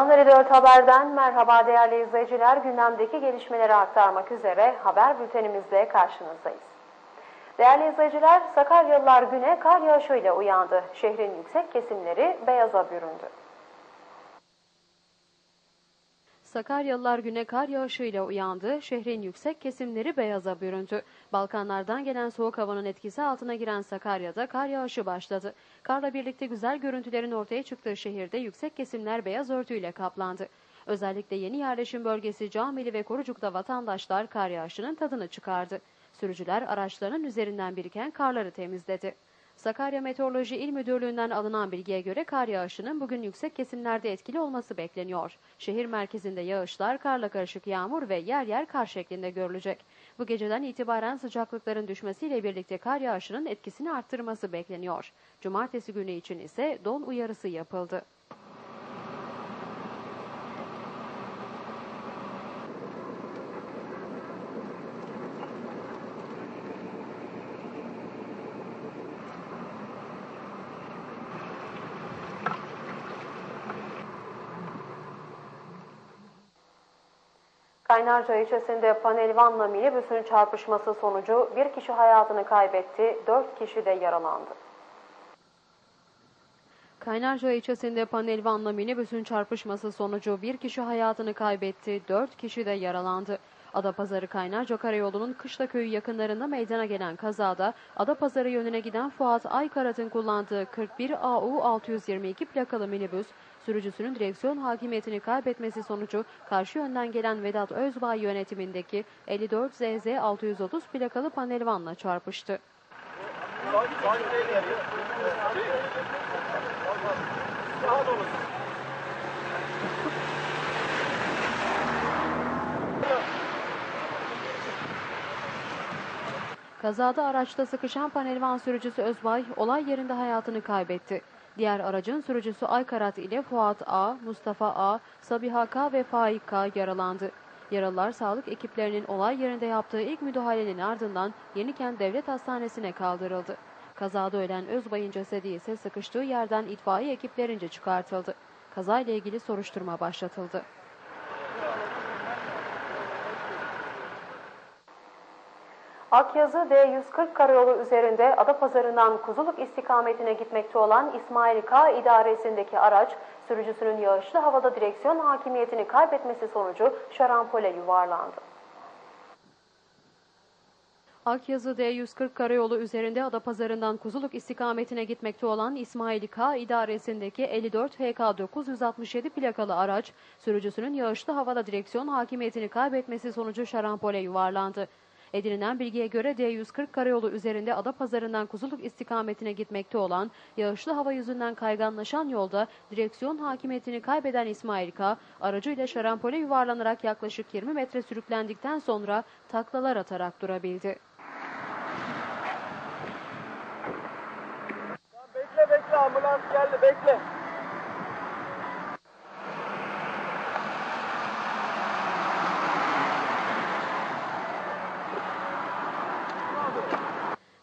Kanal 54 Haber'den merhaba değerli izleyiciler. Gündemdeki gelişmeleri aktarmak üzere haber bültenimizle karşınızdayız. Değerli izleyiciler, Sakaryalılar güne kar yağışıyla uyandı. Şehrin yüksek kesimleri beyaza büründü. Sakaryalılar güne kar yağışıyla uyandı, şehrin yüksek kesimleri beyaza büründü. Balkanlardan gelen soğuk havanın etkisi altına giren Sakarya'da kar yağışı başladı. Karla birlikte güzel görüntülerin ortaya çıktığı şehirde yüksek kesimler beyaz örtüyle kaplandı. Özellikle yeni yerleşim bölgesi Camili ve Korucuk'ta vatandaşlar kar yağışının tadını çıkardı. Sürücüler araçlarının üzerinden biriken karları temizledi. Sakarya Meteoroloji İl Müdürlüğü'nden alınan bilgiye göre kar yağışının bugün yüksek kesimlerde etkili olması bekleniyor. Şehir merkezinde yağışlar karla karışık yağmur ve yer yer kar şeklinde görülecek. Bu geceden itibaren sıcaklıkların düşmesiyle birlikte kar yağışının etkisini arttırması bekleniyor. Cumartesi günü için ise don uyarısı yapıldı. Kaynarca ilçesinde panelvanla minibüsün çarpışması sonucu bir kişi hayatını kaybetti, dört kişi de yaralandı. Kaynarca ilçesinde panelvanla minibüsün çarpışması sonucu bir kişi hayatını kaybetti, dört kişi de yaralandı. Adapazarı Kaynarca Karayolu'nun Kışla Köyü yakınlarında meydana gelen kazada Adapazarı yönüne giden Fuat Aykarat'ın kullandığı 41 AU 622 plakalı minibüs sürücüsünün direksiyon hakimiyetini kaybetmesi sonucu karşı yönden gelen Vedat Özbay yönetimindeki 54 ZZ 630 plakalı panelvanla çarpıştı. Kazada araçta sıkışan panelvan sürücüsü Özbay olay yerinde hayatını kaybetti. Diğer aracın sürücüsü Aykarat ile Fuat A, Mustafa A, Sabiha K ve Faik K yaralandı. Yaralılar sağlık ekiplerinin olay yerinde yaptığı ilk müdahalenin ardından Yenikent Devlet Hastanesi'ne kaldırıldı. Kazada ölen Özbay'ın cesedi ise sıkıştığı yerden itfaiye ekiplerince çıkartıldı. Kazayla ilgili soruşturma başlatıldı. Akyazı D140 karayolu üzerinde Adapazarı'ndan Kuzuluk istikametine gitmekte olan İsmail K idaresindeki araç sürücüsünün yağışlı havada direksiyon hakimiyetini kaybetmesi sonucu şarampole yuvarlandı. Akyazı D140 karayolu üzerinde Adapazarı'ndan Kuzuluk istikametine gitmekte olan İsmail K idaresindeki 54 HK 967 plakalı araç sürücüsünün yağışlı havada direksiyon hakimiyetini kaybetmesi sonucu şarampole yuvarlandı. Edinilen bilgiye göre D140 karayolu üzerinde Adapazarı'ndan Kuzuluk istikametine gitmekte olan yağışlı hava yüzünden kayganlaşan yolda direksiyon hakimiyetini kaybeden İsmail K. aracıyla şarampole yuvarlanarak yaklaşık 20 metre sürüklendikten sonra taklalar atarak durabildi. Bekle bekle ambulans geldi bekle.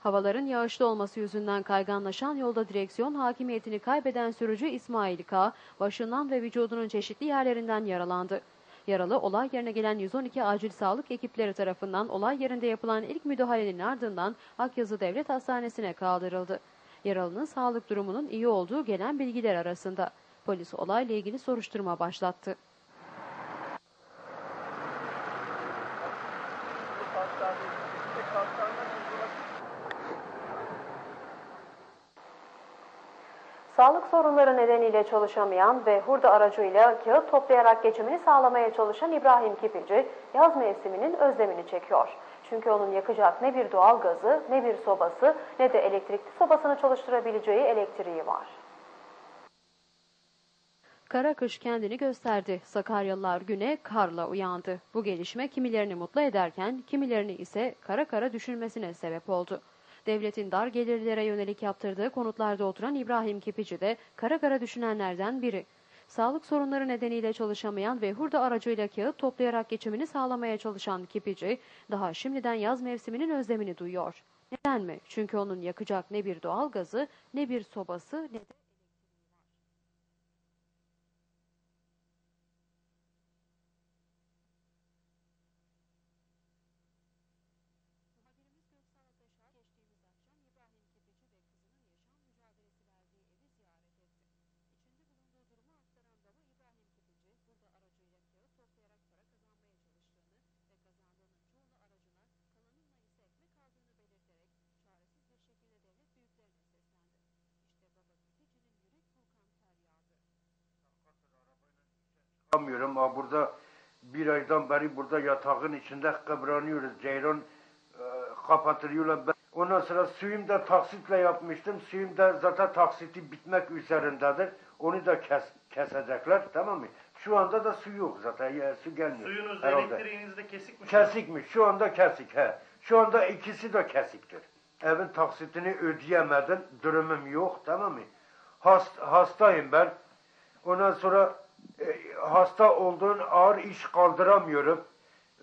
Havaların yağışlı olması yüzünden kayganlaşan yolda direksiyon hakimiyetini kaybeden sürücü İsmail K. başından ve vücudunun çeşitli yerlerinden yaralandı. Yaralı olay yerine gelen 112 acil sağlık ekipleri tarafından olay yerinde yapılan ilk müdahalenin ardından Akyazı Devlet Hastanesi'ne kaldırıldı. Yaralının sağlık durumunun iyi olduğu gelen bilgiler arasında. Polis olayla ilgili soruşturma başlattı. Sağlık sorunları nedeniyle çalışamayan ve hurda aracıyla kağıt toplayarak geçimini sağlamaya çalışan İbrahim Kipilci yaz mevsiminin özlemini çekiyor. Çünkü onun yakacak ne bir doğal gazı, ne bir sobası, ne de elektrikli sobasını çalıştırabileceği elektriği var. Kara kış kendini gösterdi. Sakaryalılar güne karla uyandı. Bu gelişme kimilerini mutlu ederken kimilerini ise kara kara düşünmesine sebep oldu. Devletin dar gelirlere yönelik yaptırdığı konutlarda oturan İbrahim Kepici de kara kara düşünenlerden biri. Sağlık sorunları nedeniyle çalışamayan ve hurda aracıyla kağıt toplayarak geçimini sağlamaya çalışan Kipici, daha şimdiden yaz mevsiminin özlemini duyuyor. Neden mi? Çünkü onun yakacak ne bir doğal gazı, ne bir sobası, ne de Yapamıyorum ama burada bir aydan beri burada yatağın içinde kıvranıyoruz. Ceyran e, kapatılıyorlar. Ben- Ondan sonra suyum da taksitle yapmıştım. Suyum da zaten taksiti bitmek üzerindedir. Onu da kes, kesecekler tamam mı? Şu anda da su yok zaten. Ya, su gelmiyor. Suyunuz, herhalde. elektriğiniz de kesik mi? Kesikmiş. Şu anda kesik. He. Şu anda ikisi de kesiktir. Evin taksitini ödeyemedim. Durumum yok. Tamam mı? Hast, hastayım ben. Ondan sonra hasta olduğun ağır iş kaldıramıyorum.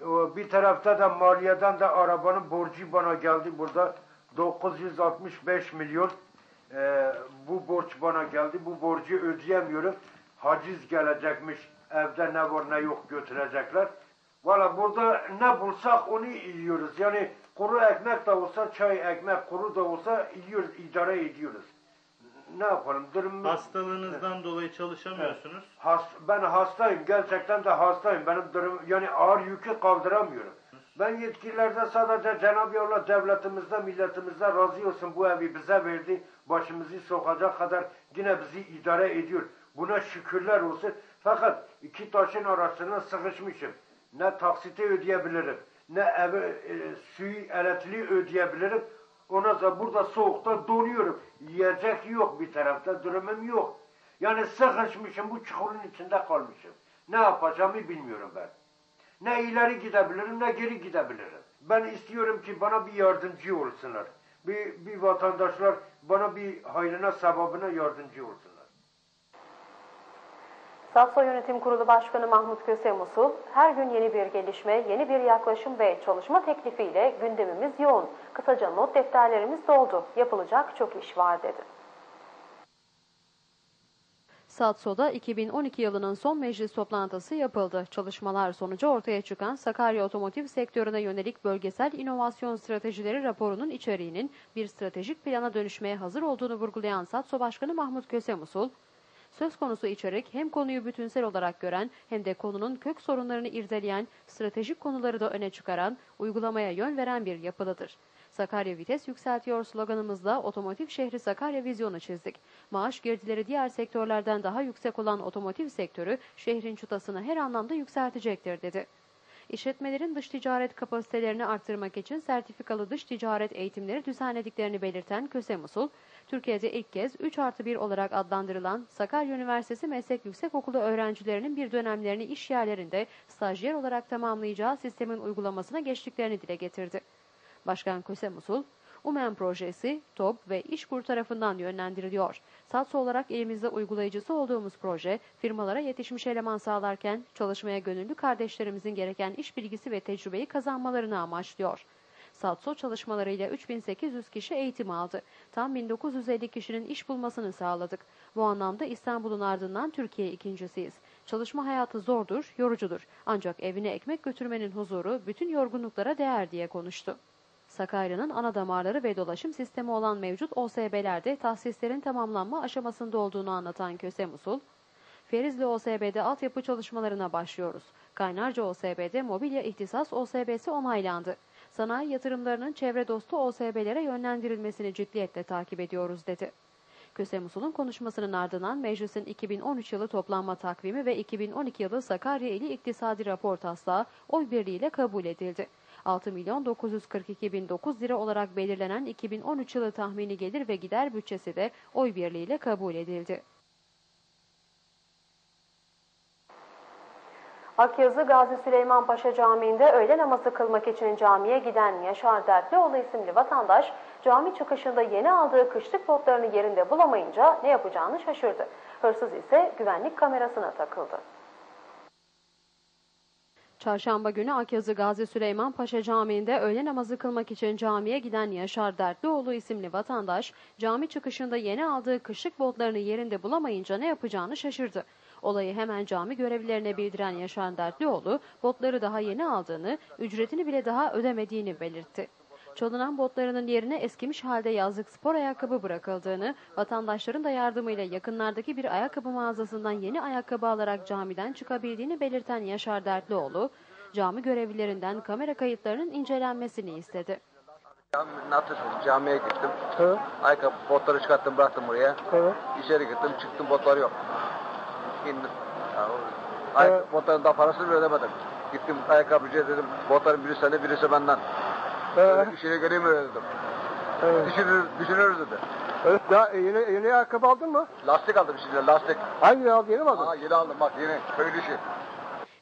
O, bir tarafta da maliyeden de arabanın borcu bana geldi burada. 965 milyon e, bu borç bana geldi. Bu borcu ödeyemiyorum. Haciz gelecekmiş. Evde ne var ne yok götürecekler. Valla burada ne bulsak onu yiyoruz. Yani kuru ekmek de olsa, çay ekmek kuru da olsa yiyoruz, idare ediyoruz. Ne yapalım? Durum Hastalığınızdan dolayı çalışamıyorsunuz. Has, ben hastayım. Gerçekten de hastayım. Benim durum yani ağır yükü kaldıramıyorum. Ben yetkililerden sadece Cenab-ı Allah devletimizden, milletimizden razı olsun bu evi bize verdi. Başımızı sokacak kadar yine bizi idare ediyor. Buna şükürler olsun. Fakat iki taşın arasına sıkışmışım. Ne taksiti ödeyebilirim, ne evi, e, suyu, elektriği ödeyebilirim. Ondan sonra burada soğukta donuyorum. Yiyecek yok bir tarafta, durumum yok. Yani sıkışmışım, bu çukurun içinde kalmışım. Ne yapacağımı bilmiyorum ben. Ne ileri gidebilirim, ne geri gidebilirim. Ben istiyorum ki bana bir yardımcı olsunlar. Bir, bir vatandaşlar bana bir hayrına, sevabına yardımcı olsunlar. Sakso Yönetim Kurulu Başkanı Mahmut Kösemusul, her gün yeni bir gelişme, yeni bir yaklaşım ve çalışma teklifiyle gündemimiz yoğun. Kısaca not defterlerimiz doldu. Yapılacak çok iş var dedi. Satso'da 2012 yılının son meclis toplantısı yapıldı. Çalışmalar sonucu ortaya çıkan Sakarya otomotiv sektörüne yönelik bölgesel inovasyon stratejileri raporunun içeriğinin bir stratejik plana dönüşmeye hazır olduğunu vurgulayan Satso Başkanı Mahmut Kösemusul, söz konusu içerik hem konuyu bütünsel olarak gören hem de konunun kök sorunlarını irdeleyen, stratejik konuları da öne çıkaran, uygulamaya yön veren bir yapıdadır. Sakarya vites yükseltiyor sloganımızla otomotiv şehri Sakarya vizyonu çizdik. Maaş girdileri diğer sektörlerden daha yüksek olan otomotiv sektörü şehrin çıtasını her anlamda yükseltecektir dedi. İşletmelerin dış ticaret kapasitelerini arttırmak için sertifikalı dış ticaret eğitimleri düzenlediklerini belirten Köse Musul, Türkiye'de ilk kez 3 artı 1 olarak adlandırılan Sakarya Üniversitesi Meslek Yüksekokulu öğrencilerinin bir dönemlerini iş yerlerinde stajyer olarak tamamlayacağı sistemin uygulamasına geçtiklerini dile getirdi. Başkan Köse Musul, UMEN projesi TOB ve İşkur tarafından yönlendiriliyor. SATSO olarak elimizde uygulayıcısı olduğumuz proje, firmalara yetişmiş eleman sağlarken çalışmaya gönüllü kardeşlerimizin gereken iş bilgisi ve tecrübeyi kazanmalarını amaçlıyor. SATSO çalışmalarıyla 3800 kişi eğitim aldı. Tam 1950 kişinin iş bulmasını sağladık. Bu anlamda İstanbul'un ardından Türkiye ikincisiyiz. Çalışma hayatı zordur, yorucudur. Ancak evine ekmek götürmenin huzuru bütün yorgunluklara değer diye konuştu. Sakarya'nın ana damarları ve dolaşım sistemi olan mevcut OSB'lerde tahsislerin tamamlanma aşamasında olduğunu anlatan Köse Musul, Ferizli OSB'de altyapı çalışmalarına başlıyoruz. Kaynarca OSB'de mobilya ihtisas OSB'si onaylandı. Sanayi yatırımlarının çevre dostu OSB'lere yönlendirilmesini ciddiyetle takip ediyoruz dedi. Köse Musul'un konuşmasının ardından meclisin 2013 yılı toplanma takvimi ve 2012 yılı Sakarya ili iktisadi rapor taslağı oy birliğiyle kabul edildi. 6 milyon 942 bin 9 lira olarak belirlenen 2013 yılı tahmini gelir ve gider bütçesi de oy birliğiyle kabul edildi. Akyazı Gazi Süleyman Paşa Camii'nde öğle namazı kılmak için camiye giden Yaşar Dertlioğlu isimli vatandaş cami çıkışında yeni aldığı kışlık botlarını yerinde bulamayınca ne yapacağını şaşırdı. Hırsız ise güvenlik kamerasına takıldı. Çarşamba günü Akyazı Gazi Süleyman Paşa Camii'nde öğle namazı kılmak için camiye giden Yaşar Dertlioğlu isimli vatandaş, cami çıkışında yeni aldığı kışlık botlarını yerinde bulamayınca ne yapacağını şaşırdı. Olayı hemen cami görevlilerine bildiren Yaşar Dertlioğlu, botları daha yeni aldığını, ücretini bile daha ödemediğini belirtti. Çalınan botlarının yerine eskimiş halde yazlık spor ayakkabı bırakıldığını, vatandaşların da yardımıyla yakınlardaki bir ayakkabı mağazasından yeni ayakkabı alarak camiden çıkabildiğini belirten Yaşar Dertlioğlu, cami görevlilerinden kamera kayıtlarının incelenmesini istedi. Oldu. Camiye gittim. Evet. Ayakkabı botları çıkarttım bıraktım buraya. Evet. İçeri gittim çıktım botlar yok. İndim. Ya, o- Ayak, botların da parasını ödemedim. Gittim ayakkabıcıya dedim, botların biri sende birisi benden. İşine göreyim öyle dedim. evet. Düşünürüz, düşünürüz dedi. Evet, daha yeni, yeni ayakkabı aldın mı? Lastik aldım şimdi, lastik. Hangi aldın? Yeni mi aldın? Aa, yeni aldım bak yeni, köylü işi.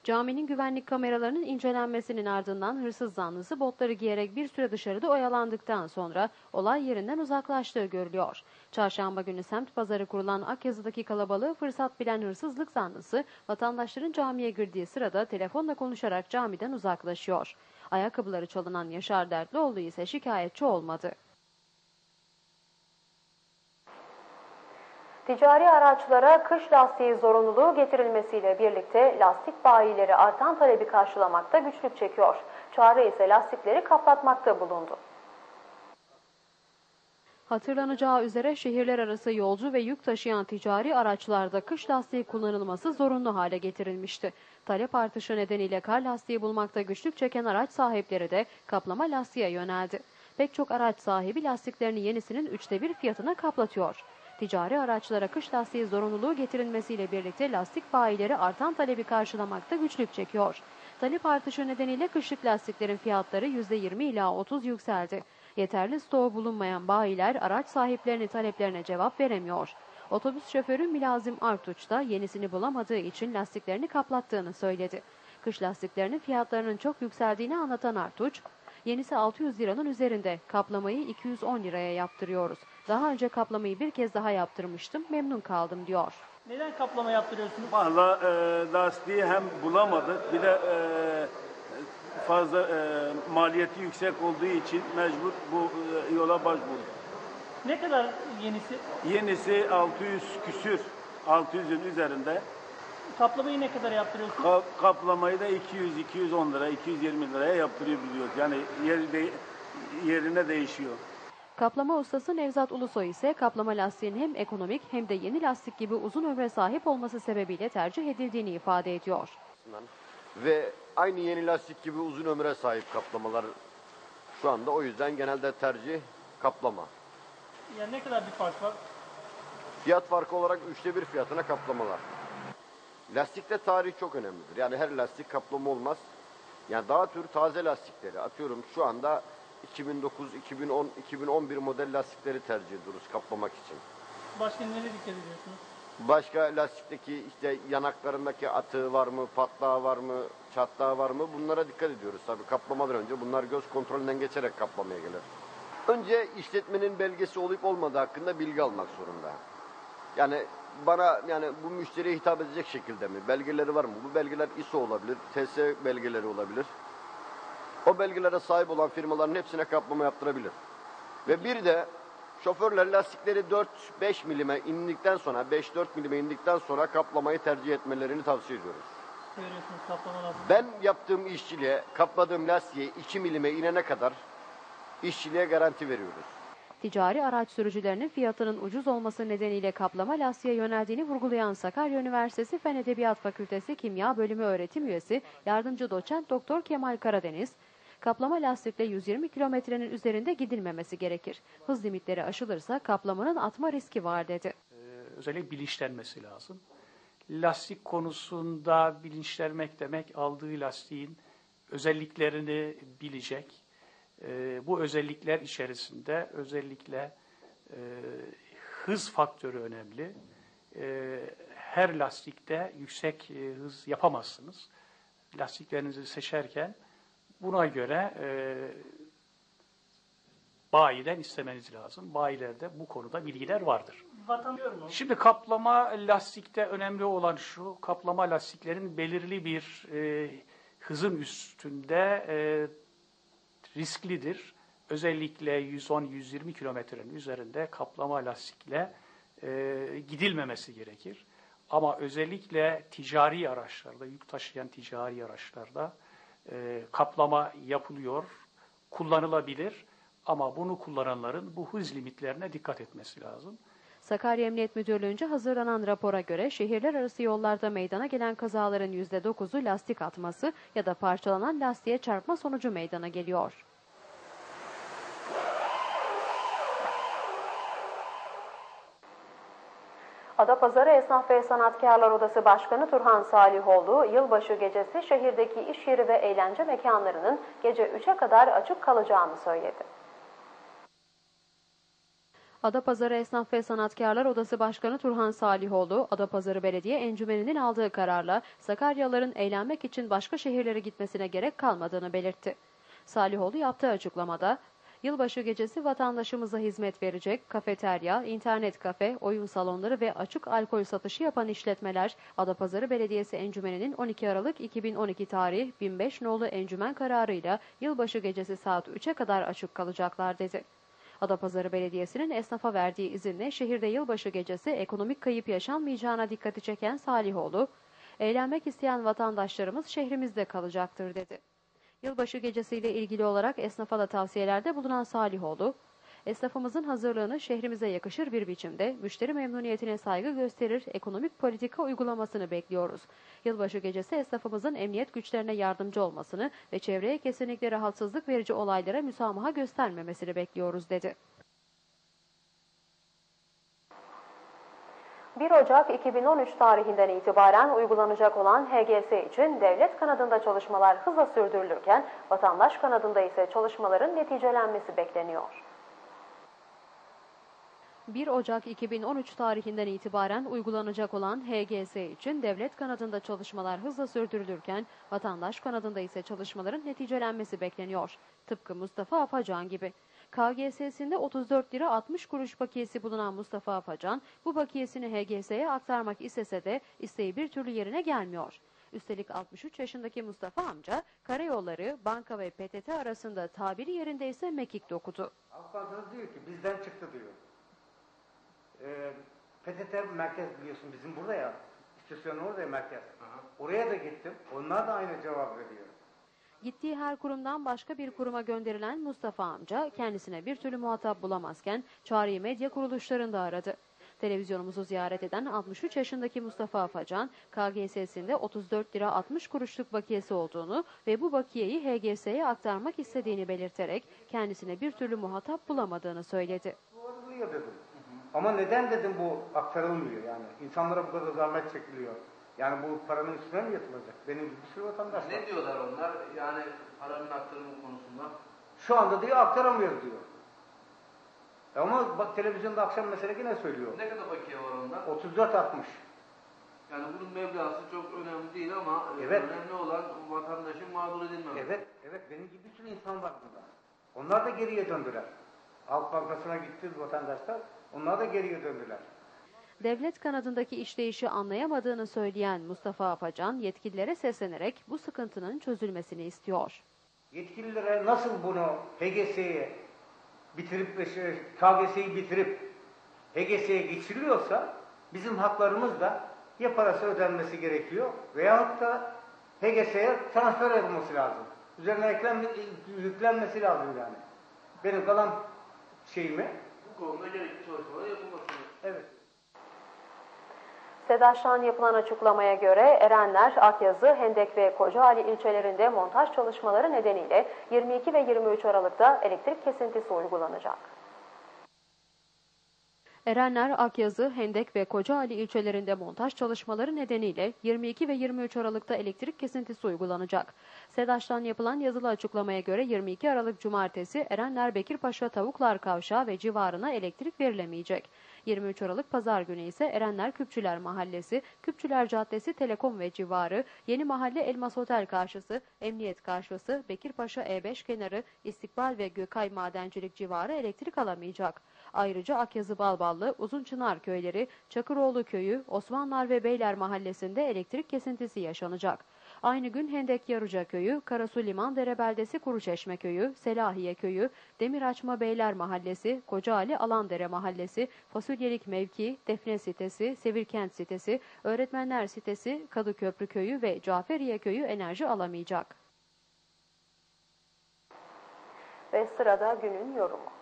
Caminin güvenlik kameralarının incelenmesinin ardından hırsız zanlısı botları giyerek bir süre dışarıda oyalandıktan sonra olay yerinden uzaklaştığı görülüyor. Çarşamba günü semt pazarı kurulan Akyazı'daki kalabalığı fırsat bilen hırsızlık zanlısı vatandaşların camiye girdiği sırada telefonla konuşarak camiden uzaklaşıyor. Ayakkabıları çalınan Yaşar Dertlioğlu ise şikayetçi olmadı. Ticari araçlara kış lastiği zorunluluğu getirilmesiyle birlikte lastik bayileri artan talebi karşılamakta güçlük çekiyor. Çare ise lastikleri kaplatmakta bulundu. Hatırlanacağı üzere şehirler arası yolcu ve yük taşıyan ticari araçlarda kış lastiği kullanılması zorunlu hale getirilmişti. Talep artışı nedeniyle kar lastiği bulmakta güçlük çeken araç sahipleri de kaplama lastiğe yöneldi. Pek çok araç sahibi lastiklerini yenisinin üçte bir fiyatına kaplatıyor. Ticari araçlara kış lastiği zorunluluğu getirilmesiyle birlikte lastik bayileri artan talebi karşılamakta güçlük çekiyor. Talep artışı nedeniyle kışlık lastiklerin fiyatları %20 ila 30 yükseldi. Yeterli stoğu bulunmayan bayiler araç sahiplerinin taleplerine cevap veremiyor. Otobüs şoförü Milazim Artuç da yenisini bulamadığı için lastiklerini kaplattığını söyledi. Kış lastiklerinin fiyatlarının çok yükseldiğini anlatan Artuç, yenisi 600 liranın üzerinde, kaplamayı 210 liraya yaptırıyoruz. Daha önce kaplamayı bir kez daha yaptırmıştım, memnun kaldım diyor. Neden kaplama yaptırıyorsunuz? Valla e, lastiği hem bulamadık bir de e, fazla e, maliyeti yüksek olduğu için mecbur bu e, yola başvurduk. Ne kadar yenisi? Yenisi 600 küsür, 600'ün üzerinde. Kaplamayı ne kadar yaptırıyorsunuz? Ka- kaplamayı da 200, 210 lira, 220 liraya yaptırabiliyoruz. Yani yer de, yerine değişiyor. Kaplama ustası Nevzat Ulusoy ise kaplama lastiğin hem ekonomik hem de yeni lastik gibi uzun ömre sahip olması sebebiyle tercih edildiğini ifade ediyor. ve aynı yeni lastik gibi uzun ömre sahip kaplamalar şu anda o yüzden genelde tercih kaplama. Yani ne kadar bir fark var? Fiyat farkı olarak üçte bir fiyatına kaplamalar. Lastikte tarih çok önemlidir. Yani her lastik kaplama olmaz. Yani daha tür taze lastikleri atıyorum şu anda 2009, 2010, 2011 model lastikleri tercih ediyoruz kaplamak için. Başka nereye dikkat ediyorsunuz? Başka lastikteki işte yanaklarındaki atığı var mı, patlağı var mı, çatlağı var mı bunlara dikkat ediyoruz. Tabii kaplamadan önce bunlar göz kontrolünden geçerek kaplamaya gelir. Önce işletmenin belgesi olup olmadığı hakkında bilgi almak zorunda. Yani bana yani bu müşteriye hitap edecek şekilde mi? Belgeleri var mı? Bu belgeler ISO olabilir, TS belgeleri olabilir. O belgelere sahip olan firmaların hepsine kaplama yaptırabilir. Ve bir de şoförler lastikleri 4-5 milime indikten sonra, 5-4 milime indikten sonra kaplamayı tercih etmelerini tavsiye ediyoruz. Görüyorsunuz kaplama lastik. Ben yaptığım işçiliğe, kapladığım lastiğe 2 milime inene kadar işçiliğe garanti veriyoruz. Ticari araç sürücülerinin fiyatının ucuz olması nedeniyle kaplama lastiğe yöneldiğini vurgulayan Sakarya Üniversitesi Fen Edebiyat Fakültesi Kimya Bölümü öğretim üyesi yardımcı doçent Doktor Kemal Karadeniz, kaplama lastikle 120 kilometrenin üzerinde gidilmemesi gerekir. Hız limitleri aşılırsa kaplamanın atma riski var dedi. özellikle bilinçlenmesi lazım. Lastik konusunda bilinçlenmek demek aldığı lastiğin özelliklerini bilecek. Ee, bu özellikler içerisinde özellikle e, hız faktörü önemli. Ee, her lastikte yüksek e, hız yapamazsınız. Lastiklerinizi seçerken buna göre e, bayiden istemeniz lazım. Bayilerde bu konuda bilgiler vardır. Şimdi kaplama lastikte önemli olan şu, kaplama lastiklerin belirli bir e, hızın üstünde e, risklidir. Özellikle 110-120 kilometrenin üzerinde kaplama lastikle e, gidilmemesi gerekir. Ama özellikle ticari araçlarda, yük taşıyan ticari araçlarda e, kaplama yapılıyor, kullanılabilir. Ama bunu kullananların bu hız limitlerine dikkat etmesi lazım. Sakarya Emniyet Müdürlüğü'nce hazırlanan rapora göre şehirler arası yollarda meydana gelen kazaların %9'u lastik atması ya da parçalanan lastiğe çarpma sonucu meydana geliyor. Adapazarı Esnaf ve Sanatkarlar Odası Başkanı Turhan Salihoğlu, yılbaşı gecesi şehirdeki iş yeri ve eğlence mekanlarının gece 3'e kadar açık kalacağını söyledi. Adapazarı Esnaf ve Sanatkarlar Odası Başkanı Turhan Salihoğlu, Adapazarı Belediye Encümeni'nin aldığı kararla Sakaryalıların eğlenmek için başka şehirlere gitmesine gerek kalmadığını belirtti. Salihoğlu yaptığı açıklamada, Yılbaşı gecesi vatandaşımıza hizmet verecek kafeterya, internet kafe, oyun salonları ve açık alkol satışı yapan işletmeler Adapazarı Belediyesi Encümeni'nin 12 Aralık 2012 tarih 1005 nolu encümen kararıyla yılbaşı gecesi saat 3'e kadar açık kalacaklar dedi. Adapazarı Belediyesi'nin esnafa verdiği izinle şehirde yılbaşı gecesi ekonomik kayıp yaşanmayacağına dikkati çeken Salihoğlu, eğlenmek isteyen vatandaşlarımız şehrimizde kalacaktır dedi. Yılbaşı gecesiyle ilgili olarak esnafa da tavsiyelerde bulunan Salihoğlu, esnafımızın hazırlığını şehrimize yakışır bir biçimde müşteri memnuniyetine saygı gösterir ekonomik politika uygulamasını bekliyoruz. Yılbaşı gecesi esnafımızın emniyet güçlerine yardımcı olmasını ve çevreye kesinlikle rahatsızlık verici olaylara müsamaha göstermemesini bekliyoruz dedi. 1 Ocak 2013 tarihinden itibaren uygulanacak olan HGS için devlet kanadında çalışmalar hızla sürdürülürken vatandaş kanadında ise çalışmaların neticelenmesi bekleniyor. 1 Ocak 2013 tarihinden itibaren uygulanacak olan HGS için devlet kanadında çalışmalar hızla sürdürülürken vatandaş kanadında ise çalışmaların neticelenmesi bekleniyor. Tıpkı Mustafa Apacan gibi. KGS'sinde 34 lira 60 kuruş bakiyesi bulunan Mustafa Apacan bu bakiyesini HGS'ye aktarmak istese de isteği bir türlü yerine gelmiyor. Üstelik 63 yaşındaki Mustafa amca karayolları, banka ve PTT arasında tabiri yerindeyse mekik okudu. Avukatınız diyor ki bizden çıktı diyor. Ee, PTT merkez biliyorsun bizim burada ya. İstasyon orada ya merkez. Oraya da gittim. Onlar da aynı cevap veriyor. Gittiği her kurumdan başka bir kuruma gönderilen Mustafa amca kendisine bir türlü muhatap bulamazken çağrıyı medya kuruluşlarında aradı. Televizyonumuzu ziyaret eden 63 yaşındaki Mustafa Afacan, KGS'sinde 34 lira 60 kuruşluk bakiyesi olduğunu ve bu bakiyeyi HGS'ye aktarmak istediğini belirterek kendisine bir türlü muhatap bulamadığını söyledi. Dedim. Ama neden dedim bu aktarılmıyor yani? İnsanlara bu kadar zahmet çekiliyor. Yani bu paranın üstüne mi yatılacak? Benim gibi bir sürü vatandaş var. Ne diyorlar onlar? Yani paranın aktarımı konusunda. Şu anda diyor aktaramıyoruz diyor. E Ama bak televizyonda akşam mesela yine söylüyor. Ne kadar bakiye var onda? 34-60. Yani bunun meblağısı çok önemli değil ama e, Evet. önemli olan vatandaşın mağdur edilmemesi. Evet, evet benim gibi bir sürü insan var burada. Onlar da geriye döndüler. Halk Bankası'na gitti vatandaşlar. Onlar da geriye döndüler. Devlet kanadındaki işleyişi anlayamadığını söyleyen Mustafa Afacan yetkililere seslenerek bu sıkıntının çözülmesini istiyor. Yetkililere nasıl bunu HGS'ye bitirip şey, KGS'yi bitirip HGS'ye geçiriliyorsa bizim haklarımız da ya parası ödenmesi gerekiyor veyahut da HGS'ye transfer edilmesi lazım. Üzerine eklenme, yüklenmesi lazım yani. Benim kalan şeyimi. Bu konuda gerekli çalışmalar yapılması. Evet. SEDAŞ'tan yapılan açıklamaya göre Erenler, Akyazı, Hendek ve Kocaeli ilçelerinde montaj çalışmaları nedeniyle 22 ve 23 Aralık'ta elektrik kesintisi uygulanacak. Erenler, Akyazı, Hendek ve Kocaeli ilçelerinde montaj çalışmaları nedeniyle 22 ve 23 Aralık'ta elektrik kesintisi uygulanacak. SEDAŞ'tan yapılan yazılı açıklamaya göre 22 Aralık Cumartesi Erenler Bekirpaşa Tavuklar Kavşağı ve civarına elektrik verilemeyecek. 23 Aralık Pazar günü ise Erenler Küpçüler Mahallesi, Küpçüler Caddesi Telekom ve civarı, Yeni Mahalle Elmas Otel karşısı, Emniyet karşısı, Bekirpaşa E5 kenarı, İstikbal ve Gökay Madencilik civarı elektrik alamayacak. Ayrıca Akyazı Balballı, Uzunçınar köyleri, Çakıroğlu köyü, Osmanlar ve Beyler mahallesinde elektrik kesintisi yaşanacak. Aynı gün Hendek Yarıca köyü, Karasu Liman Dere Beldesi Kuruçeşme köyü, Selahiye köyü, Demiraçma Beyler mahallesi, Kocaali Alandere mahallesi, Fasulyelik mevki, Defne sitesi, Sevirkent sitesi, Öğretmenler sitesi, Kadıköprü köyü ve Caferiye köyü enerji alamayacak. Ve sırada günün yorumu.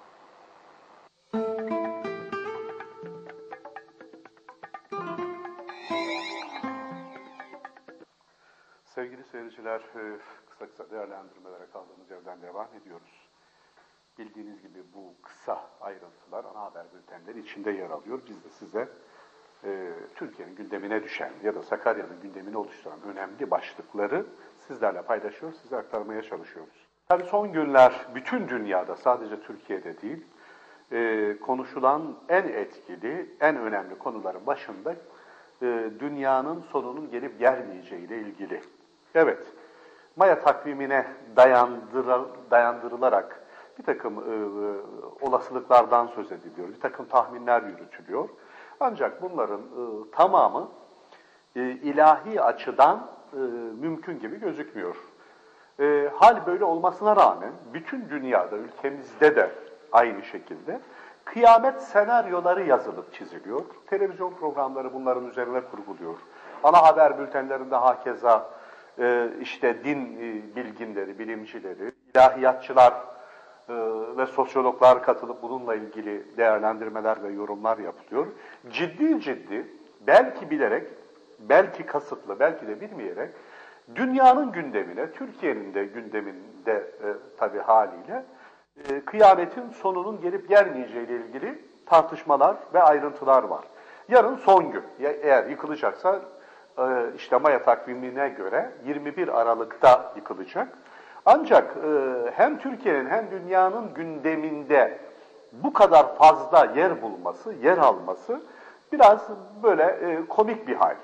Sevgili seyirciler, e, kısa kısa değerlendirmelere kaldığımız yerden devam ediyoruz. Bildiğiniz gibi bu kısa ayrıntılar ana haber bültenleri içinde yer alıyor. Biz de size e, Türkiye'nin gündemine düşen ya da Sakarya'nın gündemini oluşturan önemli başlıkları sizlerle paylaşıyor, size aktarmaya çalışıyoruz. Tabii son günler bütün dünyada sadece Türkiye'de değil e, konuşulan en etkili, en önemli konuların başında e, dünyanın sonunun gelip gelmeyeceği ile ilgili. Evet, Maya takvimine dayandırıl, dayandırılarak bir takım e, e, olasılıklardan söz ediliyor, bir takım tahminler yürütülüyor. Ancak bunların e, tamamı e, ilahi açıdan e, mümkün gibi gözükmüyor. E, hal böyle olmasına rağmen bütün dünyada, ülkemizde de aynı şekilde kıyamet senaryoları yazılıp çiziliyor. Televizyon programları bunların üzerine kurguluyor. Ana haber bültenlerinde hakeza işte din e, bilginleri, bilimcileri, ilahiyatçılar e, ve sosyologlar katılıp bununla ilgili değerlendirmeler ve yorumlar yapılıyor. Ciddi ciddi, belki bilerek, belki kasıtlı, belki de bilmeyerek dünyanın gündemine, Türkiye'nin de gündeminde e, tabii haliyle e, kıyametin sonunun gelip gelmeyeceği ile ilgili tartışmalar ve ayrıntılar var. Yarın son gün. Eğer yıkılacaksa e, işte Maya takvimine göre 21 Aralık'ta yıkılacak. Ancak e, hem Türkiye'nin hem dünyanın gündeminde bu kadar fazla yer bulması, yer alması biraz böyle e, komik bir hal.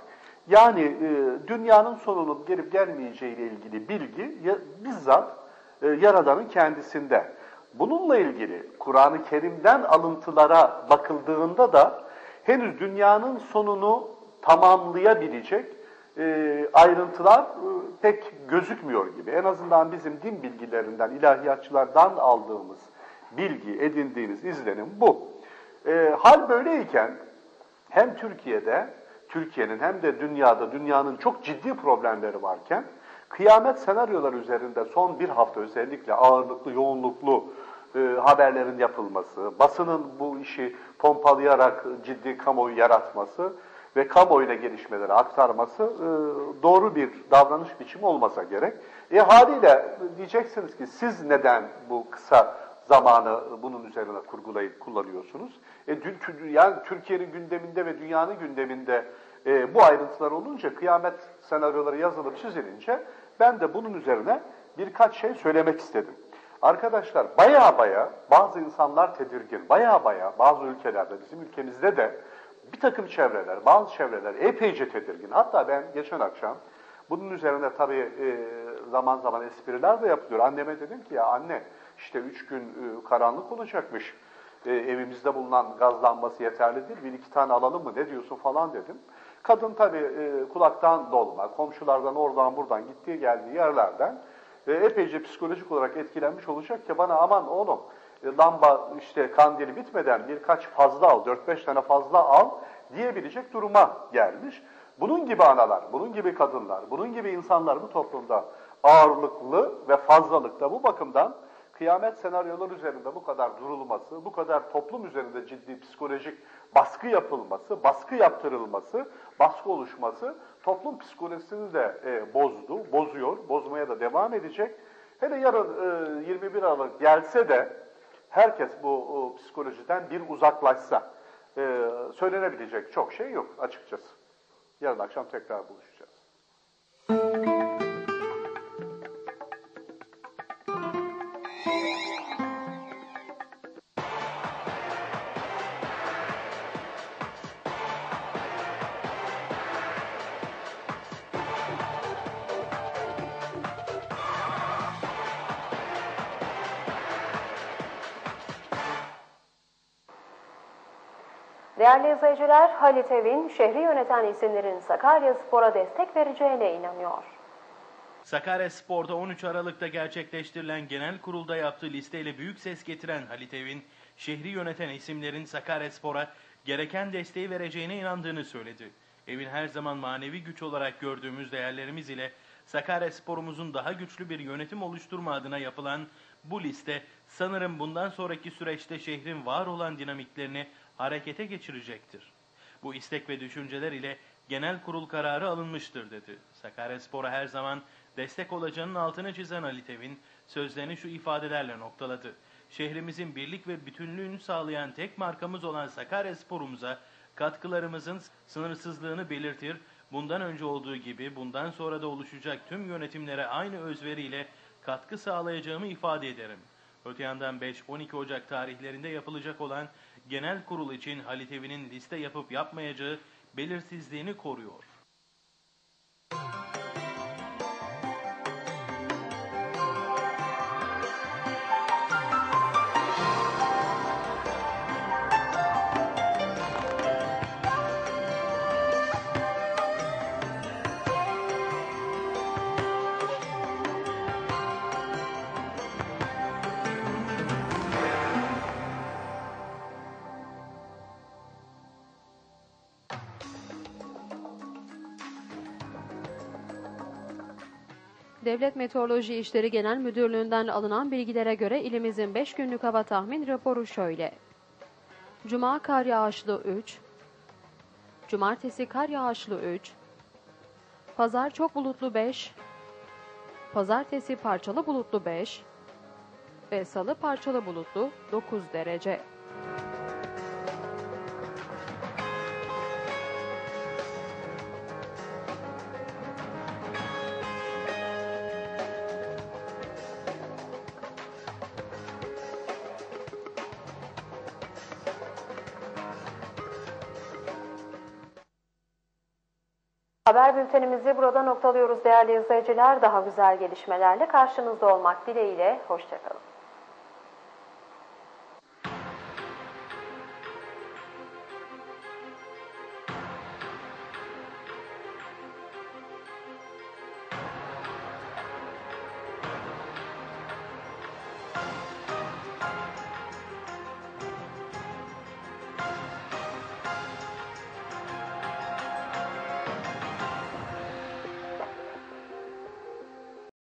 Yani e, dünyanın sonunun gelip gelmeyeceği ile ilgili bilgi bizzat Yaradan'ın kendisinde. Bununla ilgili Kur'an-ı Kerim'den alıntılara bakıldığında da henüz dünyanın sonunu tamamlayabilecek e, ayrıntılar e, pek gözükmüyor gibi. En azından bizim din bilgilerinden, ilahiyatçılardan aldığımız bilgi, edindiğimiz izlenim bu. E, hal böyleyken hem Türkiye'de, Türkiye'nin hem de dünyada, dünyanın çok ciddi problemleri varken kıyamet senaryoları üzerinde son bir hafta özellikle ağırlıklı, yoğunluklu e, haberlerin yapılması, basının bu işi pompalayarak ciddi kamuoyu yaratması ve kamuoyuna gelişmeleri aktarması e, doğru bir davranış biçimi olmasa gerek. E haliyle diyeceksiniz ki siz neden bu kısa zamanı bunun üzerine kurgulayıp kullanıyorsunuz? E, dün, yani Türkiye'nin gündeminde ve dünyanın gündeminde e, bu ayrıntılar olunca, kıyamet senaryoları yazılıp çizilince ben de bunun üzerine birkaç şey söylemek istedim. Arkadaşlar baya baya bazı insanlar tedirgin, baya baya bazı ülkelerde, bizim ülkemizde de bir takım çevreler, bazı çevreler epeyce tedirgin. Hatta ben geçen akşam bunun üzerine tabii e, zaman zaman espriler de yapılıyor. Anneme dedim ki ya anne işte üç gün e, karanlık olacakmış. E, evimizde bulunan gaz lambası yeterli değil. Bir iki tane alalım mı ne diyorsun falan dedim. Kadın tabii kulaktan dolma, komşulardan oradan buradan gittiği geldiği yerlerden epeyce psikolojik olarak etkilenmiş olacak ki bana aman oğlum lamba işte kandili bitmeden birkaç fazla al, 4-5 tane fazla al diyebilecek duruma gelmiş. Bunun gibi analar, bunun gibi kadınlar, bunun gibi insanlar bu toplumda ağırlıklı ve fazlalıkta bu bakımdan kıyamet senaryoları üzerinde bu kadar durulması, bu kadar toplum üzerinde ciddi psikolojik baskı yapılması, baskı yaptırılması, baskı oluşması toplum psikolojisini de e, bozdu, bozuyor, bozmaya da devam edecek. Hele yarın e, 21 Aralık gelse de herkes bu o, psikolojiden bir uzaklaşsa e, söylenebilecek çok şey yok açıkçası. Yarın akşam tekrar buluşacağız. İzleyiciler, Halit Evin şehri yöneten isimlerin Sakarya Spor'a destek vereceğine inanıyor. Sakarya Spor'da 13 Aralık'ta gerçekleştirilen genel kurulda yaptığı listeyle büyük ses getiren Halit Evin, şehri yöneten isimlerin Sakarya Spor'a gereken desteği vereceğine inandığını söyledi. Evin her zaman manevi güç olarak gördüğümüz değerlerimiz ile Sakarya Spor'umuzun daha güçlü bir yönetim oluşturma adına yapılan bu liste sanırım bundan sonraki süreçte şehrin var olan dinamiklerini harekete geçirecektir. Bu istek ve düşünceler ile genel kurul kararı alınmıştır dedi. Sakaryaspor'a her zaman destek olacağının altını çizen Ali Tevin sözlerini şu ifadelerle noktaladı. Şehrimizin birlik ve bütünlüğünü sağlayan tek markamız olan Sakaryaspor'umuza katkılarımızın sınırsızlığını belirtir, bundan önce olduğu gibi bundan sonra da oluşacak tüm yönetimlere aynı özveriyle katkı sağlayacağımı ifade ederim. Öte yandan 5-12 Ocak tarihlerinde yapılacak olan genel kurul için Halit Evi'nin liste yapıp yapmayacağı belirsizliğini koruyor. Devlet Meteoroloji İşleri Genel Müdürlüğü'nden alınan bilgilere göre ilimizin 5 günlük hava tahmin raporu şöyle. Cuma kar yağışlı 3, Cumartesi kar yağışlı 3, Pazar çok bulutlu 5, Pazartesi parçalı bulutlu 5 ve Salı parçalı bulutlu 9 derece. Haber bültenimizi burada noktalıyoruz değerli izleyiciler. Daha güzel gelişmelerle karşınızda olmak dileğiyle. Hoşçakalın.